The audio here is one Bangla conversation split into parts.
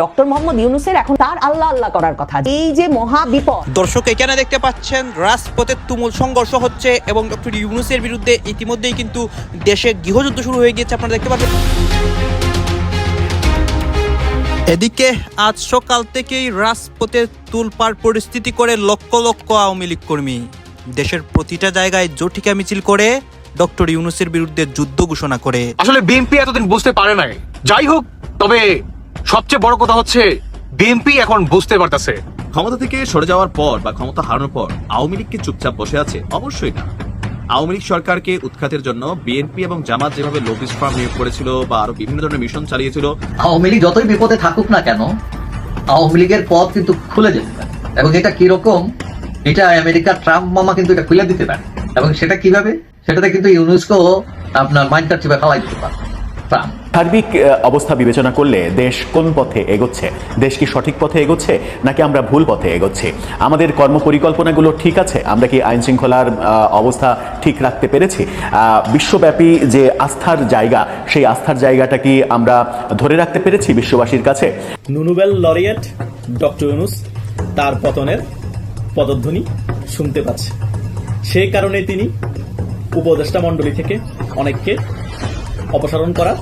ডক্টর মোহাম্মদ ইউনুসের এখন তার আল্লাহ আল্লাহ করার কথা। এই যে মহা বিপদ। দর্শক এখানে দেখতে পাচ্ছেন রাজপথে তুমুল সংঘর্ষ হচ্ছে এবং ডক্টর ইউনুসের বিরুদ্ধে ইতিমধ্যেই কিন্তু দেশে গৃহযুদ্ধ শুরু হয়ে গিয়েছে আপনারা দেখতে পাচ্ছেন। এদিকে আজ সকাল থেকেই রাজপথে তুলপার পরিস্থিতি করে লক্ষ লক্ষ আওয়ামী লীগ কর্মী। দেশের প্রতিটা জায়গায় জটিকা মিছিল করে ডক্টর ইউনুসের বিরুদ্ধে যুদ্ধ ঘোষণা করে। আসলে বিএনপি এতদিন বুঝতে পারে নাই। যাই হোক তবে সবচেয়ে বড় কথা হচ্ছে বিএনপি এখন বুঝতে পারতেছে। ক্ষমতা থেকে সরে যাওয়ার পর বা ক্ষমতা হারানোর পর আওয়ামী লীগ কি চুপচাপ বসে আছে? অবশ্যই না। আওয়ামী লীগ সরকারকে উৎখাতের জন্য বিএনপি এবং জামাত যেভাবে লবিস ফার্ম নিয়োগ করেছিল বা আরও বিভিন্ন ধরনের মিশন চালিয়েছিল আওয়ামী লীগ যতই বিপদে থাকুক না কেন আওয়ামী লীগের পথ কিন্তু খুলে যেতে পারে। এবং এটা কীরকম? এটা আমেরিকার ট্রাম্প মামা কিন্তু এটা খুলে দিতে পারে। এবং সেটা কীভাবে? সেটাতে কিন্তু ইউনেস্কো আপনার মাইন্ড কার্ড ফেলাই দিতে পারে ট্রাম্প সার্বিক অবস্থা বিবেচনা করলে দেশ কোন পথে এগোচ্ছে? দেশ কি সঠিক পথে এগোচ্ছে নাকি আমরা ভুল পথে এগোচ্ছি? আমাদের কর্মপরিকল্পনাগুলো ঠিক আছে আমরা কি আইন শৃঙ্খলার আহ, অবস্থা ঠিক রাখতে পেরেছি? আহ, বিশ্বব্যাপী যে আস্থার জায়গা সেই আস্থার জায়গাটা কি আমরা ধরে রাখতে পেরেছি বিশ্ববাসীর কাছে? নুনুবেল লরিয়েট ডক্টর ইউনুস তার পতনের পদধ্বনি শুনতে পাচ্ছে। সেই কারণে তিনি উপদেষ্টা মণ্ডলী থেকে অনেককে অপসারণ করার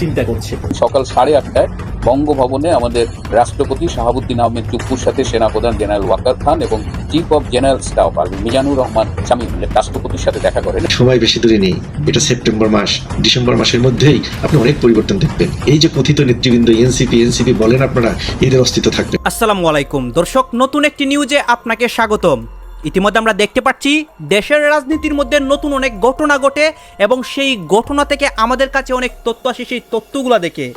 চিন্তা করছে। সকাল সাড়ে আটটায় বঙ্গভবনে আমাদের রাষ্ট্রপতি শাহাবুদ্দিন আহমেদ টুকুর সাথে সেনাপ্রধান জেনারেল ওয়াকার খান এবং চিফ অফ জেনারেল স্টাফ আর মিজানুর রহমান শামীম রাষ্ট্রপতির সাথে দেখা করেন। সময় বেশি দূরে নেই। এটা সেপ্টেম্বর মাস। ডিসেম্বর মাসের মধ্যেই আপনি অনেক পরিবর্তন দেখবেন। এই যে কথিত নেতৃবৃন্দ এনসিপি এনসিপি বলেন আপনারা এদের অস্তিত্ব থাকবে। আসসালামু আলাইকুম। দর্শক নতুন একটি নিউজে আপনাকে স্বাগতম। ইতিমধ্যে আমরা দেখতে পাচ্ছি দেশের রাজনীতির মধ্যে নতুন অনেক ঘটনা ঘটে এবং সেই ঘটনা থেকে আমাদের কাছে অনেক তথ্য আসে সেই তথ্যগুলো দেখে।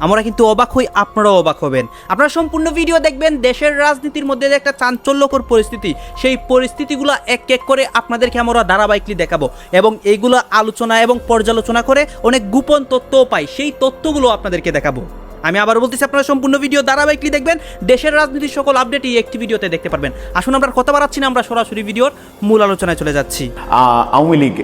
আমরা কিন্তু অবাক হই, আপনারাও অবাক হবেন। আপনারা সম্পূর্ণ ভিডিও দেখবেন দেশের রাজনীতির মধ্যে যে একটা চাঞ্চল্যকর পরিস্থিতি, সেই পরিস্থিতিগুলো এক এক করে আপনাদেরকে আমরা ধারাবাহিকলি দেখাবো এবং এইগুলো আলোচনা এবং পর্যালোচনা করে অনেক গোপন তথ্যও পাই। সেই তথ্যগুলো আপনাদেরকে দেখাবো। আমি আবার বলতেছি, আপনারা সম্পূর্ণ ভিডিও ধারাবাহিকলি দেখবেন। দেশের রাজনীতির সকল আপডেট এই একটি ভিডিওতে দেখতে পারবেন। আসুন আমরা কথা বাড়াচ্ছি না, আমরা সরাসরি ভিডিওর মূল আলোচনায় চলে যাচ্ছি। আওয়ামী লীগ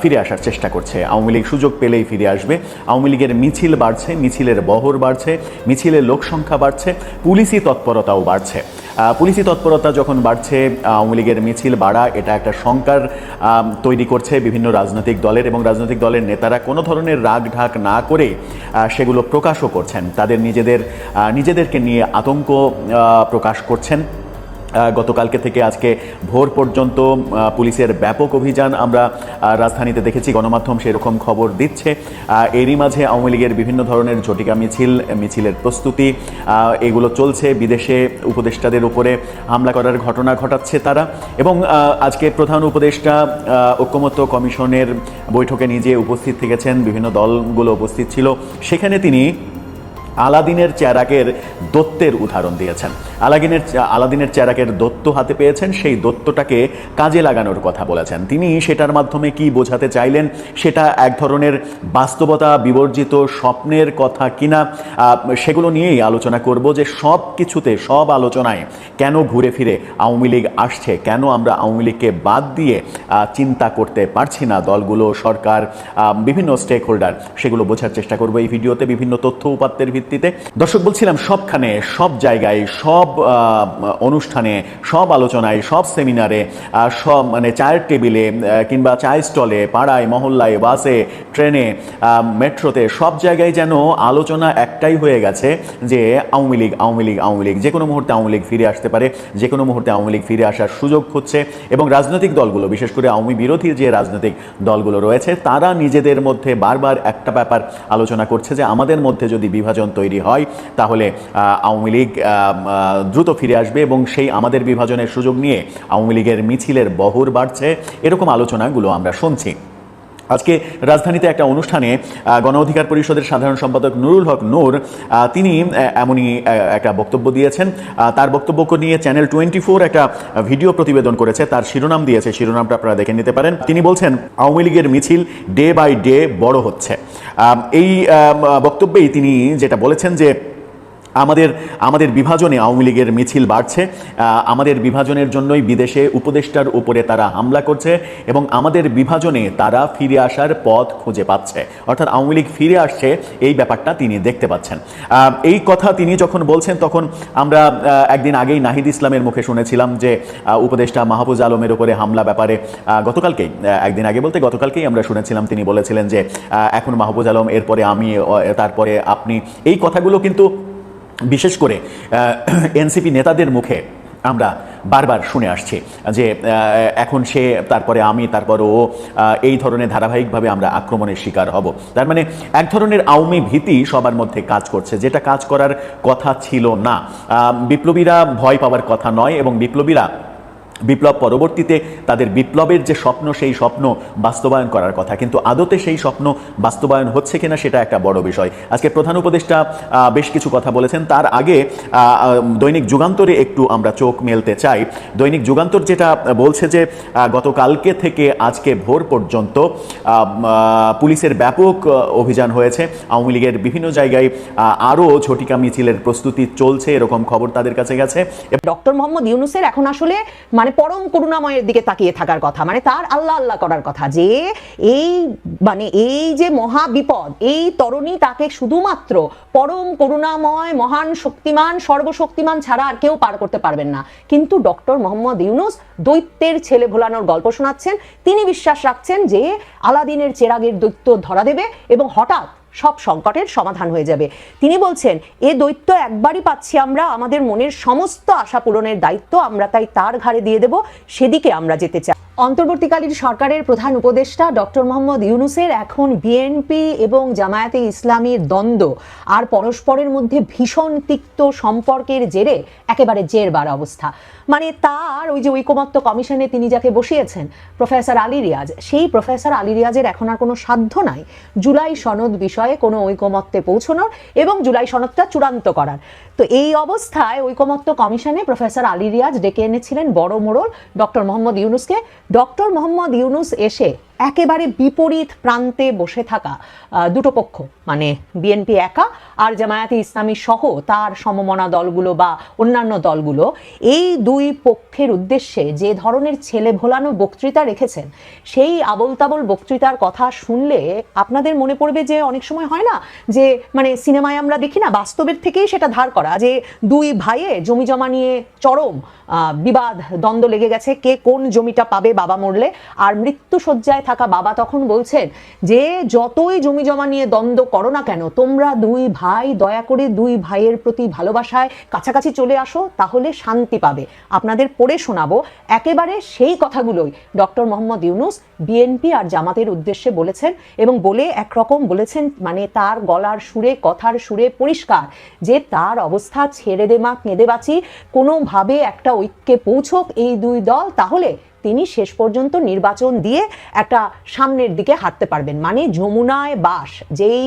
ফিরে আসার চেষ্টা করছে। আওয়ামী লীগ সুযোগ পেলেই ফিরে আসবে। আওয়ামী লীগের মিছিল বাড়ছে, মিছিলের বহর বাড়ছে, মিছিলের লোক সংখ্যা বাড়ছে, পুলিশি তৎপরতাও বাড়ছে। পুলিশি তৎপরতা যখন বাড়ছে আওয়ামী লীগের মিছিল বাড়া, এটা একটা শঙ্কার তৈরি করছে বিভিন্ন রাজনৈতিক দলের এবং রাজনৈতিক দলের নেতারা কোনো ধরনের রাগ ঢাক না করে সেগুলো প্রকাশও করছেন। তাদের নিজেদের নিজেদেরকে নিয়ে আতঙ্ক প্রকাশ করছেন। গতকালকে থেকে আজকে ভোর পর্যন্ত পুলিশের ব্যাপক অভিযান আমরা রাজধানীতে দেখেছি। গণমাধ্যম সেরকম খবর দিচ্ছে। এরই মাঝে আওয়ামী লীগের বিভিন্ন ধরনের ঝটিকা মিছিল মিছিলের প্রস্তুতি এগুলো চলছে। বিদেশে উপদেষ্টাদের উপরে হামলা করার ঘটনা ঘটাচ্ছে তারা। এবং আজকে প্রধান উপদেষ্টা ঐক্যমত্য কমিশনের বৈঠকে নিজে উপস্থিত থেকেছেন। বিভিন্ন দলগুলো উপস্থিত ছিল। সেখানে তিনি আলাদিনের চেরাকের দত্তের উদাহরণ দিয়েছেন। আলাদিনের আলাদিনের চেরাকের দত্ত হাতে পেয়েছেন, সেই দত্তটাকে কাজে লাগানোর কথা বলেছেন। তিনি সেটার মাধ্যমে কি বোঝাতে চাইলেন, সেটা এক ধরনের বাস্তবতা, বিবর্জিত স্বপ্নের কথা কিনা সেগুলো নিয়েই আলোচনা করব যে সব কিছুতে, সব আলোচনায় কেন ঘুরে ফিরে আওয়ামী লীগ আসছে, কেন আমরা আওয়ামী লীগকে বাদ দিয়ে চিন্তা করতে পারছি না। দলগুলো, সরকার বিভিন্ন স্টেক হোল্ডার সেগুলো বোঝার চেষ্টা করব এই ভিডিওতে। বিভিন্ন তথ্য উপাত্তের ভিত্তিতে দর্শক, বলছিলাম সবখানে, সব জায়গায়, সব অনুষ্ঠানে, সব আলোচনায়, সব সেমিনারে সব মানে চায়ের টেবিলে কিংবা চায়ের স্টলে, পাড়ায়, মহল্লায়, বাসে, ট্রেনে মেট্রোতে, সব জায়গায় যেন আলোচনা একটাই হয়ে গেছে যে আওয়ামী লীগ আওয়ামী লীগ আওয়ামী লীগ। যে কোনো মুহূর্তে আওয়ামী লীগ ফিরে আসতে পারে যে কোনো মুহূর্তে আওয়ামী লীগ ফিরে আসার সুযোগ হচ্ছে এবং রাজনৈতিক দলগুলো, বিশেষ করে আওয়ামী বিরোধী যে রাজনৈতিক দলগুলো রয়েছে, তারা নিজেদের মধ্যে বারবার একটা ব্যাপার আলোচনা করছে যে আমাদের মধ্যে যদি বিভাজন তৈরি হয়, তাহলে আওয়ামী লীগ দ্রুত ফিরে আসবে এবং সেই আমাদের বিভাজনের সুযোগ নিয়ে আওয়ামী লীগের মিছিলের বহর বাড়ছে। এরকম আলোচনাগুলো আমরা শুনছি। আজকে রাজধানীতে একটা অনুষ্ঠানে গণ অধিকার পরিষদের সাধারণ সম্পাদক নুরুল হক নূর তিনি এমনই একটা বক্তব্য দিয়েছেন। তার বক্তব্যকে নিয়ে চ্যানেল টোয়েন্টি ফোর একটা ভিডিও প্রতিবেদন করেছে, তার শিরোনাম দিয়েছে, শিরোনামটা আপনারা দেখে নিতে পারেন। তিনি বলছেন, আওয়ামী লীগের মিছিল ডে বাই ডে বড় হচ্ছে। এই বক্তব্যেই তিনি যেটা বলেছেন যে আমাদের আমাদের বিভাজনে আওয়ামী লীগের মিছিল বাড়ছে। আমাদের বিভাজনের জন্যই বিদেশে উপদেষ্টার উপরে তারা হামলা করছে এবং আমাদের বিভাজনে তারা ফিরে আসার পথ খুঁজে পাচ্ছে। অর্থাৎ আওয়ামী লীগ ফিরে আসছে, এই ব্যাপারটা তিনি দেখতে পাচ্ছেন। এই কথা তিনি যখন বলছেন, তখন আমরা একদিন আগেই নাহিদ ইসলামের মুখে শুনেছিলাম যে উপদেষ্টা মাহফুজ আলমের উপরে হামলা ব্যাপারে গতকালকেই একদিন আগে বলতে গতকালকেই আমরা শুনেছিলাম, তিনি বলেছিলেন যে এখন মাহফুজ আলম, এরপরে আমি তারপরে আপনি। এই কথাগুলো কিন্তু বিশেষ করে এনসিপি নেতাদের মুখে আমরা বারবার শুনে আসছি যে এখন সে, তারপরে আমি, তারপর ও এই ধরনের ধারাবাহিকভাবে আমরা আক্রমণের শিকার হব। তার মানে এক ধরনের আওয়ামী ভীতি সবার মধ্যে কাজ করছে, যেটা কাজ করার কথা ছিল না। বিপ্লবীরা ভয় পাওয়ার কথা নয় এবং বিপ্লবীরা বিপ্লব পরবর্তীতে তাদের বিপ্লবের যে স্বপ্ন, সেই স্বপ্ন বাস্তবায়ন করার কথা। কিন্তু আদতে সেই স্বপ্ন বাস্তবায়ন হচ্ছে কিনা সেটা একটা বড় বিষয়। আজকে প্রধান উপদেষ্টা বেশ কিছু কথা বলেছেন। তার আগে দৈনিক যুগান্তরে একটু আমরা চোখ মেলতে চাই। দৈনিক যুগান্তর যেটা বলছে যে গতকালকে থেকে আজকে ভোর পর্যন্ত পুলিশের ব্যাপক অভিযান হয়েছে। আওয়ামী লীগের বিভিন্ন জায়গায় আরও ঝটিকা মিছিলের প্রস্তুতি চলছে, এরকম খবর তাদের কাছে গেছে। ডক্টর মোহাম্মদ ইউনুসের এখন আসলে মানে পরম করুণাময়ের দিকে তাকিয়ে থাকার কথা মানে তার আল্লাহ আল্লাহ করার কথা যে এই মানে এই যে মহা বিপদ, এই তরণী তাকে শুধুমাত্র পরম করুণাময়, মহান শক্তিমান, সর্বশক্তিমান ছাড়া আর কেউ পার করতে পারবেন না। কিন্তু ডক্টর মোহাম্মদ ইউনুস দৈত্যের ছেলে ভোলানোর গল্প শোনাচ্ছেন। তিনি বিশ্বাস রাখছেন যে আলাদিনের চেরাগের দৈত্য ধরা দেবে এবং হঠাৎ সব সংকটের সমাধান হয়ে যাবে। তিনি বলছেন, এ দৈত্য একবারই পাচ্ছি আমরা, আমাদের মনের সমস্ত আশা পূরণের দায়িত্ব আমরা তাই তার ঘাড়ে দিয়ে দেব, সেদিকে আমরা যেতে চাই। অন্তর্বর্তীকালীন সরকারের প্রধান উপদেষ্টা ডক্টর মোহাম্মদ ইউনুসের এখন বিএনপি এবং জামায়াতে ইসলামীর দ্বন্দ্ব আর পরস্পরের মধ্যে ভীষণ তিক্ত সম্পর্কের জেরে একেবারে জেরবার অবস্থা। মানে তার ওই যে ঐকমত্য কমিশনে তিনি যাকে বসিয়েছেন, প্রফেসর আলী রিয়াজ, সেই প্রফেসর আলী রিয়াজের এখন আর কোনো সাধ্য নাই জুলাই সনদ বিষয়ে কোনো ঐকমত্যে পৌঁছানোর এবং জুলাই সনদটা চূড়ান্ত করার। তো এই অবস্থায় ঐকমত্য কমিশনে প্রফেসর আলী রিয়াজ ডেকে এনেছিলেন বড় মোড়ল ডক্টর মোহাম্মদ ইউনুসকে। ডক্টর মোহাম্মদ ইউনুস এসে একেবারে বিপরীত প্রান্তে বসে থাকা দুটো পক্ষ মানে বিএনপি একা আর জামায়াতে ইসলামী সহ তার সমমনা দলগুলো বা অন্যান্য দলগুলো, এই দুই পক্ষের উদ্দেশ্যে যে ধরনের ছেলে ভোলানো বক্তৃতা রেখেছেন, সেই আবল তাবল বক্তৃতার কথা শুনলে আপনাদের মনে পড়বে যে অনেক সময় হয় না যে মানে সিনেমায় আমরা দেখি না, বাস্তবের থেকেই সেটা ধার করা যে দুই ভাইয়ে জমি জমা নিয়ে চরম বিবাদ, দ্বন্দ্ব লেগে গেছে, কে কোন জমিটা পাবে, বাবা মরলে, আর মৃত্যু শয্যায় থাকা বাবা তখন বলছেন যে, যতই জমি জমা নিয়ে দ্বন্দ্ব করো না কেন, তোমরা দুই ভাই, দয়া করে দুই ভাইয়ের প্রতি ভালোবাসায় কাছাকাছি চলে আসো, তাহলে শান্তি পাবে। আপনাদের পড়ে শোনাবো একেবারে সেই কথাগুলোই। ডক্টর মোহাম্মদ ইউনুস বিএনপি আর জামাতের উদ্দেশ্যে বলেছেন এবং বলে একরকম বলেছেন মানে তার গলার সুরে, কথার সুরে পরিষ্কার যে, তার অবস্থা ছেড়ে দে মা, কেঁদে বাঁচি। কোনোভাবে একটা ঐক্যে পৌঁছক এই দুই দল, তাহলে তিনি শেষ পর্যন্ত নির্বাচন দিয়ে একটা সামনের দিকে হাঁটতে পারবেন। মানে যমুনায় বাস যেই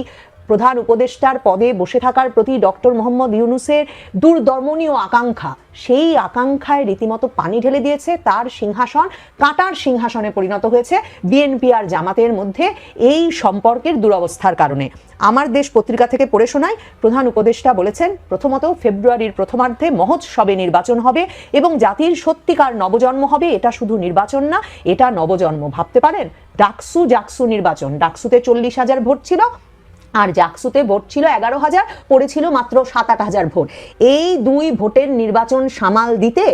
প্রধান উপদেষ্টার পদে বসে থাকার প্রতি ডক্টর মোহাম্মদ ইউনুসের দুর্দমনীয় আকাঙ্ক্ষা। সেই আকাঙ্ক্ষায় রীতিমতো পানি ঢেলে দিয়েছে তার সিংহাসন। কাটার সিংহাসনে পরিণত হয়েছে বিএনপি আর জামাতের মধ্যে এই সম্পর্কের দুরবস্থার কারণে। আমার দেশ পত্রিকা থেকে পড়ে শোনায়, প্রধান উপদেষ্টা বলেছেন, প্রথমত ফেব্রুয়ারির প্রথমার্ধে মহোৎসবে নির্বাচন হবে এবং জাতির সত্যিকার নবজন্ম হবে, এটা শুধু নির্বাচন না, এটা নবজন্ম। ভাবতে পারেন, ডাকসু জাকসু নির্বাচন, ডাকসুতে চল্লিশ হাজার ভোট ছিল আর জাকসুতে ভোট ছিল এগারো হাজার, পড়েছিল মাত্র সাত আট হাজার ভোট। এই দুই ভোটের নির্বাচন সামাল দিতে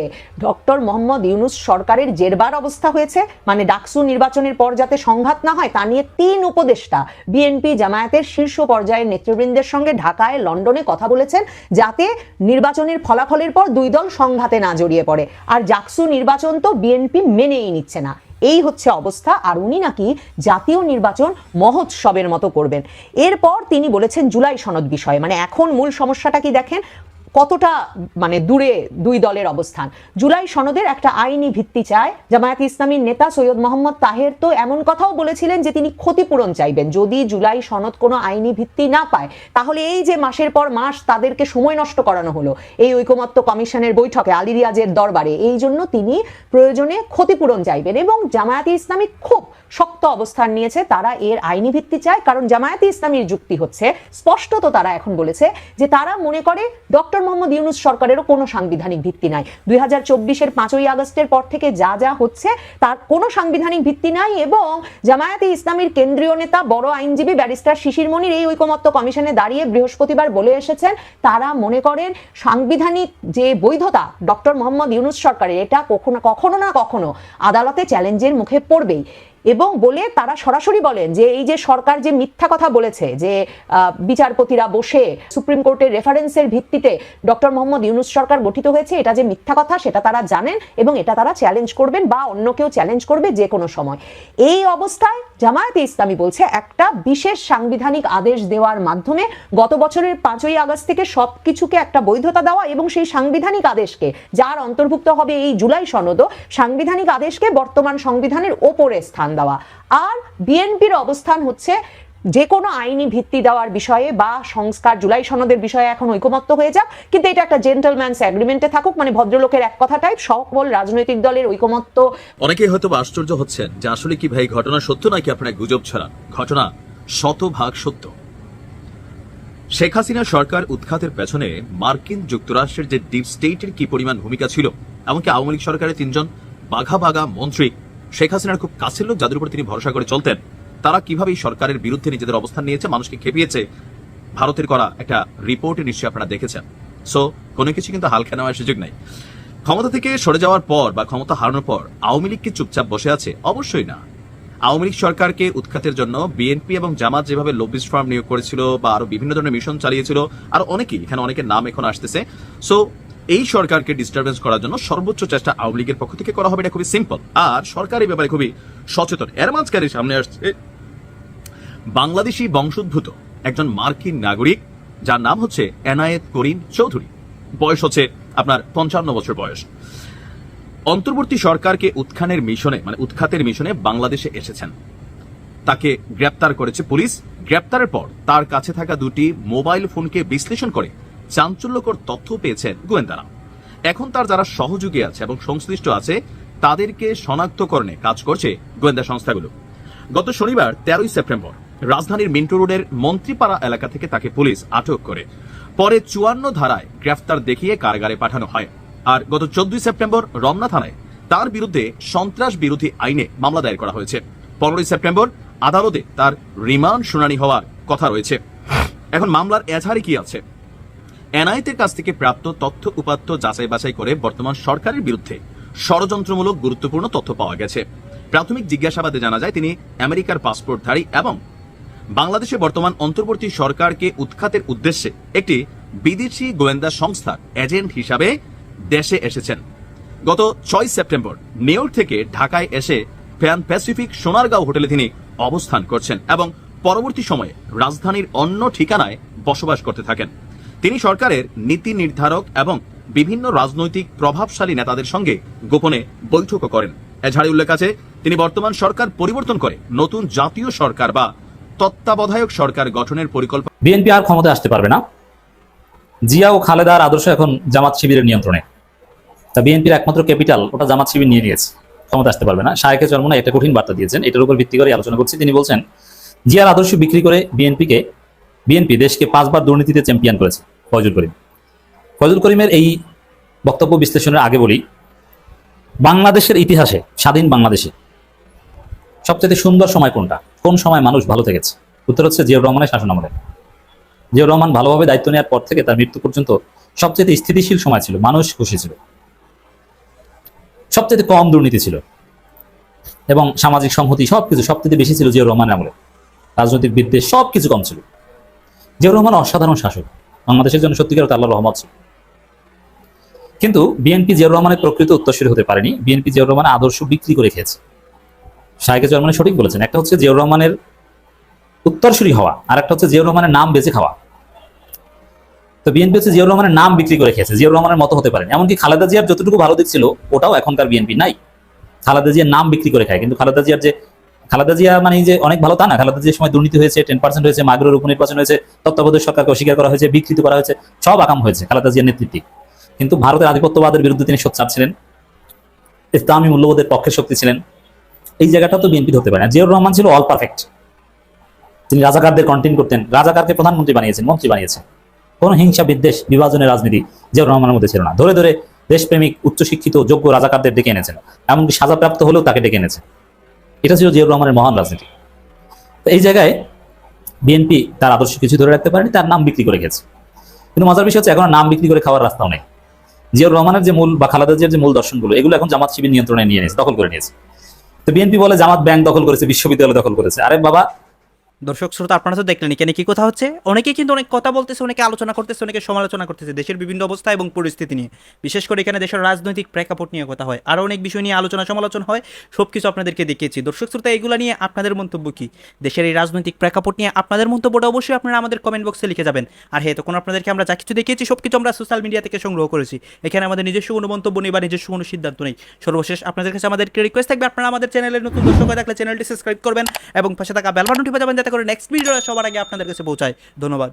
ডক্টর মোহাম্মদ ইউনুস সরকারের জেরবার অবস্থা হয়েছে। মানে ডাকসু নির্বাচনের পর যাতে সংঘাত না হয়, তা নিয়ে তিন উপদেষ্টা বিএনপি জামায়াতের শীর্ষ পর্যায়ের নেতৃবৃন্দের সঙ্গে ঢাকায়, লন্ডনে কথা বলেছেন যাতে নির্বাচনের ফলাফলের পর দুই দল সংঘাতে না জড়িয়ে পড়ে। আর জাকসু নির্বাচন তো বিএনপি মেনেই নিচ্ছে না। এই হচ্ছে অবস্থা, আর উনি নাকি জাতীয় নির্বাচন মহোৎসবের মতো করবেন। এরপর তিনি বলেছেন জুলাই সনদ বিষয়ে মানে এখন মূল সমস্যাটা কি দেখেন? কতটা মানে দূরে দুই দলের অবস্থান? জুলাই সনদের একটা আইনি ভিত্তি চায়। জামায়াত ইসলামীর নেতা সৈয়দ মোহাম্মদ তাহের তো এমন কথাও বলেছিলেন যে তিনি ক্ষতিপূরণ চাইবেন। যদি জুলাই সনদ কোনো আইনি ভিত্তি না পায়, তাহলে এই যে মাসের পর মাস তাদেরকে সময় নষ্ট করানো হলো, এই ঐকমত্য কমিশনের বৈঠকে আলী রিয়াজের দরবারে, এই জন্য তিনি প্রয়োজনে ক্ষতিপূরণ চাইবেন এবং জামায়াতে ইসলামী খুব শক্ত অবস্থান নিয়েছে, তারা এর আইনি ভিত্তি চায়, কারণ জামায়াতে ইসলামীর যুক্তি হচ্ছে, স্পষ্টত তারা এখন বলেছে যে তারা মনে করে ডক্টর মোহাম্মদ ইউনুস সরকারেরও কোনো সাংবিধানিক ভিত্তি নাই। দুই হাজার চব্বিশের পাঁচই আগস্টের পর থেকে যা যা হচ্ছে, তার কোনো সাংবিধানিক ভিত্তি নাই এবং জামায়াতে ইসলামীর কেন্দ্রীয় নেতা, বড় আইনজীবী ব্যারিস্টার শিশির মনির এই ঐকমত্য কমিশনে দাঁড়িয়ে বৃহস্পতিবার বলে এসেছেন, তারা মনে করেন সাংবিধানিক যে বৈধতা ডক্টর মোহাম্মদ ইউনুস সরকারের, এটা কখনো কখনো না কখনো আদালতে চ্যালেঞ্জের মুখে পড়বেই। এবং বলে তারা সরাসরি বলেন যে এই যে সরকার যে মিথ্যা কথা বলেছে, যে বিচারপতিরা বসে সুপ্রিম কোর্টের রেফারেন্সের ভিত্তিতে ডক্টর মোহাম্মদ ইউনুস সরকার গঠিত হয়েছে, এটা যে মিথ্যা কথা সেটা তারা জানেন এবং এটা তারা চ্যালেঞ্জ করবেন বা অন্য কেউ চ্যালেঞ্জ করবে যে কোনো সময়। এই অবস্থায় জামায়াতে ইসলামী বলছে একটা বিশেষ সাংবিধানিক আদেশ দেওয়ার মাধ্যমে গত বছরের পাঁচই আগস্ট থেকে সবকিছুকে একটা বৈধতা দেওয়া এবং সেই সাংবিধানিক আদেশকে, যার অন্তর্ভুক্ত হবে এই জুলাই সনদও, সাংবিধানিক আদেশকে বর্তমান সংবিধানের ওপরে স্থান দেওয়া। আর বিএনপির অবস্থান হচ্ছে যে কোনো আইনি ভিত্তি দেওয়ার বিষয়ে বা সংস্কার জুলাই সনদের বিষয়ে এখন ঐকমত্য হয়ে যাক। কিন্তু এটা একটা জেন্টলম্যানস এগ্রিমেন্টে থাকুক মানে ভদ্রলোকের এক কথা টাইপ সকল রাজনৈতিক দলের ঐকমত্য। অনেকেই হয়তো আশ্চর্য হচ্ছেন যে আসলে কি ভাই, ঘটনা সত্য নাকি আপনারা গুজব ছড়ান ঘটনা শতভাগ সত্য। শেখ হাসিনা সরকার উৎখাতের পেছনে মার্কিন যুক্তরাষ্ট্রের যে ডিপ স্টেটের কি পরিমাণ ভূমিকা ছিল, এমনকি আওয়ামী লীগ সরকারের তিনজন বাঘা বাঘা মন্ত্রী শেখ হাসিনার খুব কাছের লোক যাদের উপর তিনি ভরসা করে চলতেন, তারা কীভাবে সরকারের বিরুদ্ধে নিজেদের অবস্থান নিয়েছে, মানুষকে খেপিয়েছে, ভারতের করা একটা রিপোর্টে নিশ্চয়ই আপনারা দেখেছেন। সো কোনো কিছু কিন্তু হালকা নেওয়ার সুযোগ নাই। ক্ষমতা থেকে সরে যাওয়ার পর বা ক্ষমতা হারানোর পর আওয়ামী লীগ কি চুপচাপ বসে আছে? অবশ্যই না। আওয়ামী লীগ সরকারকে উৎখাতের জন্য বিএনপি এবং জামাত যেভাবে লবিস ফার্ম নিয়োগ করেছিল বা আরও বিভিন্ন ধরনের মিশন চালিয়েছিল, আর অনেকেই, এখানে অনেকের নাম এখন আসতেছে। সো এই সরকারকে ডিস্টারবেন্স করার জন্য সর্বোচ্চ চেষ্টা আওয়ামী লীগের পক্ষ থেকে করা হবে। এটা খুবই সিম্পল আর সরকার ব্যাপারে খুবই সচেতন। এর মাঝখানে সামনে আসছে বাংলাদেশি বংশোদ্ভূত একজন মার্কিন নাগরিক, যার নাম হচ্ছে এনায়েত করিম চৌধুরী। বয়স হচ্ছে আপনার পঞ্চান্ন বছর বয়স। অন্তর্বর্তী সরকারকে উৎখানের মিশনে মানে উৎখাতের মিশনে বাংলাদেশে এসেছেন। তাকে গ্রেপ্তার করেছে পুলিশ। গ্রেপ্তারের পর তার কাছে থাকা দুটি মোবাইল ফোনকে বিশ্লেষণ করে চাঞ্চল্যকর তথ্য পেয়েছেন গোয়েন্দারা। এখন তার যারা সহযোগী আছে এবং সংশ্লিষ্ট আছে, তাদেরকে শনাক্তকরণে কাজ করছে গোয়েন্দা সংস্থাগুলো। গত শনিবার, তেরোই সেপ্টেম্বর, রাজধানীর মিন্টো রোডের মন্ত্রীপাড়া এলাকা থেকে তাকে পুলিশ আটক করে। পরে চুয়ান্ন ধারায় গ্রেফতার দেখিয়ে কারাগারে পাঠানো হয়। আর গত চোদ্দই সেপ্টেম্বর, রমনা থানায় তার বিরুদ্ধে সন্ত্রাস বিরোধী আইনে মামলা দায়ের করা হয়েছে। পনেরোই সেপ্টেম্বর, আদালতে তার রিমান্ড শুনানি হওয়ার কথা রয়েছে। এখন মামলার এজাহারে কি আছে? এনআইতের কাছ থেকে প্রাপ্ত তথ্য উপাত্ত যাচাই বাছাই করে বর্তমান সরকারের বিরুদ্ধে ষড়যন্ত্রমূলক গুরুত্বপূর্ণ তথ্য পাওয়া গেছে। প্রাথমিক জিজ্ঞাসাবাদে জানা যায়, তিনি আমেরিকার পাসপোর্টধারী এবং বাংলাদেশে বর্তমান অন্তর্বর্তী সরকারকে উৎখাতের উদ্দেশ্যে একটি বিদেশি গোয়েন্দা সংস্থার এজেন্ট হিসাবে দেশে এসেছেন। গত ছয় সেপ্টেম্বর নিউ থেকে ঢাকায় এসে প্যান প্যাসিফিক সোনারগাঁও হোটেলে তিনি অবস্থান করছেন এবং পরবর্তী সময়ে রাজধানীর অন্য ঠিকানায় বসবাস করতে থাকেন। তিনি সরকারের নীতি নির্ধারক এবং বিভিন্ন রাজনৈতিক প্রভাবশালী নেতাদের সঙ্গে গোপনে বৈঠকও করেন। এছাড়া উল্লেখ আছে, তিনি বর্তমান সরকার পরিবর্তন করে নতুন জাতীয় সরকার বা তত্ত্বাবধায়ক সরকার গঠনের পরিকল্পনা বিএনপি আর ক্ষমতায় আসতে পারবে না। জিয়া ও খালেদার আদর্শ এখন জামাত শিবিরের নিয়ন্ত্রণে। তা বিএনপির একমাত্র ক্যাপিটাল, ওটা জামাত শিবির নিয়ে নিয়েছে ক্ষমতা আসতে পারবে না। শায়েকে চরমনা একটা কঠিন বার্তা দিয়েছেন এটার উপর ভিত্তি করে আলোচনা করছি। তিনি বলছেন, জিয়ার আদর্শ বিক্রি করে বিএনপিকে বিএনপি দেশকে পাঁচবার দুর্নীতিতে চ্যাম্পিয়ন করেছে, ফজল করিম। ফজল করিমের এই বক্তব্য বিশ্লেষণের আগে বলি, বাংলাদেশের ইতিহাসে, স্বাধীন বাংলাদেশে সবচেয়ে সুন্দর সময় কোনটা? কোন সময় মানুষ ভালো থেকেছে? উত্তর হচ্ছে জিয়াউর রহমানের শাসন আমলে। জিয়াউর রহমান ভালোভাবে দায়িত্ব নেওয়ার পর থেকে তার মৃত্যু পর্যন্ত সবচেয়ে স্থিতিশীল সময় ছিল, মানুষ খুশি ছিল। সবচেয়ে কম দুর্নীতি ছিল এবং সামাজিক সংহতি সবকিছু সবচেয়ে বেশি ছিল জিয়াউর রহমানের আমলে। রাজনৈতিক বিদ্বেষ সবকিছু কম ছিল। জিয়াউর রহমান অসাধারণ শাসক। বাংলাদেশের জন্য সত্যিকার আল্লাহ রহমত। ছিল কিন্তু বিএনপি জিয়াউর রহমানের প্রকৃত উত্তরসূরি হতে পারেনি। বিএনপি জিয়াউর রহমানের আদর্শ বিক্রি করে খেয়েছে। শাহেকে চরমানি সঠিক বলেছেন। একটা হচ্ছে জিয়াউর রহমানের উত্তরসূরি হওয়া, আর একটা হচ্ছে জিয়াউর রহমানের নাম বেঁচে খাওয়া। তো বিএনপি হচ্ছে জিয়াউর রহমানের নাম বিক্রি করে খেয়েছে। জিয়াউর রহমানের মতো হতে পারেন। এমনকি খালেদা জিয়ার যতটুকু ভালো দিক ছিল, ওটাও এখনকার বিএনপি নাই। খালেদা জিয়ার নাম বিক্রি করে খায়। কিন্তু খালেদা জিয়ার যে খালেদা জিয়া মানে যে অনেক ভালো তা না, খালেদা জিয়ার সময় দুর্নীতি হয়েছে টেন পার্সেন্ট হয়েছে, মাগরের উপনির্বাচন হয়েছে, তত্ত্বাবধায়ক সরকারকে অস্বীকার করা হয়েছে, বিকৃত করা হয়েছে, সব আকাম হয়েছে খালেদা জিয়ার নেতৃত্বে। কিন্তু ভারতের আধিপত্যবাদের বিরুদ্ধে তিনি সোচ্চার ছিলেন, ইসলামী মূল্যবোধের পক্ষে শক্তি ছিলেন। এই জায়গাটা তো বিএনপি হতে পারে না। জিয়াউর রহমান ছিল অল পারফেক্ট তিনি রাজাকারদের কন্টেন্ট করতেন, রাজাকারকে প্রধানমন্ত্রী বানিয়েছেন, মন্ত্রী বানিয়েছেন। কোনো হিংসা, বিদ্বেষ, বিভাজনের রাজনীতি জিয়াউর রহমানের মধ্যে ছিল না। ধরে ধরে দেশপ্রেমিক, উচ্চশিক্ষিত, যোগ্য রাজাকারদের ডেকে এনেছেন। এমনকি সাজাপ্রাপ্ত হলেও তাকে ডেকে এনেছেন। এটা ছিল জিয়াউর রহমানের মহান রাজনীতি। এই জায়গায় বিএনপি তার আদর্শ কিছু ধরে রাখতে পারেনি, তার নাম বিক্রি করে গেছে কিন্তু মজার বিষয় হচ্ছে, এখন নাম বিক্রি করে খাওয়ার রাস্তাও নেই। জিয়াউর রহমানের যে মূল বা খালাদা জিয়ার যে মূল দর্শনগুলো, এগুলো এখন জামাত শিবির নিয়ন্ত্রণে নিয়ে নিয়েছে, দখল করে নিয়েছে। তো বিএনপি বলে জামাত ব্যাংক দখল করেছে, বিশ্ববিদ্যালয় দখল করেছে। আরে বাবা দর্শক, শ্রোতা, আপনারা তো দেখলেন এখানে কি কথা হচ্ছে। অনেকে কিন্তু অনেক কথা বলতেছে, অনেকে আলোচনা করতেছে, অনেকে সমালোচনা করতেছে। দেশের বিভিন্ন অবস্থা এবং পরিস্থিতি নিয়ে। বিশেষ করে এখানে দেশের রাজনৈতিক প্রেক্ষাপট নিয়ে কথা হয়। আরও অনেক বিষয় নিয়ে আলোচনা, সমালোচনা হয় সব কিছু আপনাদেরকে দেখিয়েছি। দর্শক, শ্রোতা, এগুলো নিয়ে আপনাদের মন্তব্য কি? দেশের এই রাজনৈতিক প্রেক্ষাপট নিয়ে আপনাদের মন্তব্যটা অবশ্যই আপনারা আমাদের কমেন্ট বক্সে লিখে যাবেন। আর হ্যাঁ তখন আপনাদেরকে আমরা যা কিছু দেখিয়েছি সব কিছু আমরা সোশ্যাল মিডিয়া থেকে সংগ্রহ করেছি। এখানে আমাদের নিজস্ব কোনো মন্তব্য নেই বা নিজস্ব কোনো সিদ্ধান্ত নেই। সর্বশেষ আপনাদের কাছে আমাদের রিকোয়েস্ট থাকবে। আপনারা আমাদের চ্যানেলের নতুন দর্শক থাকলে চ্যানেলটি সাবস্ক্রাইব করবেন এবং পাশে থাকা বেল বাটনটি বাজাবেন যাতে করে নেক্সট ভিডিও সবার আগে আপনাদের কাছে পৌঁছায়। ধন্যবাদ।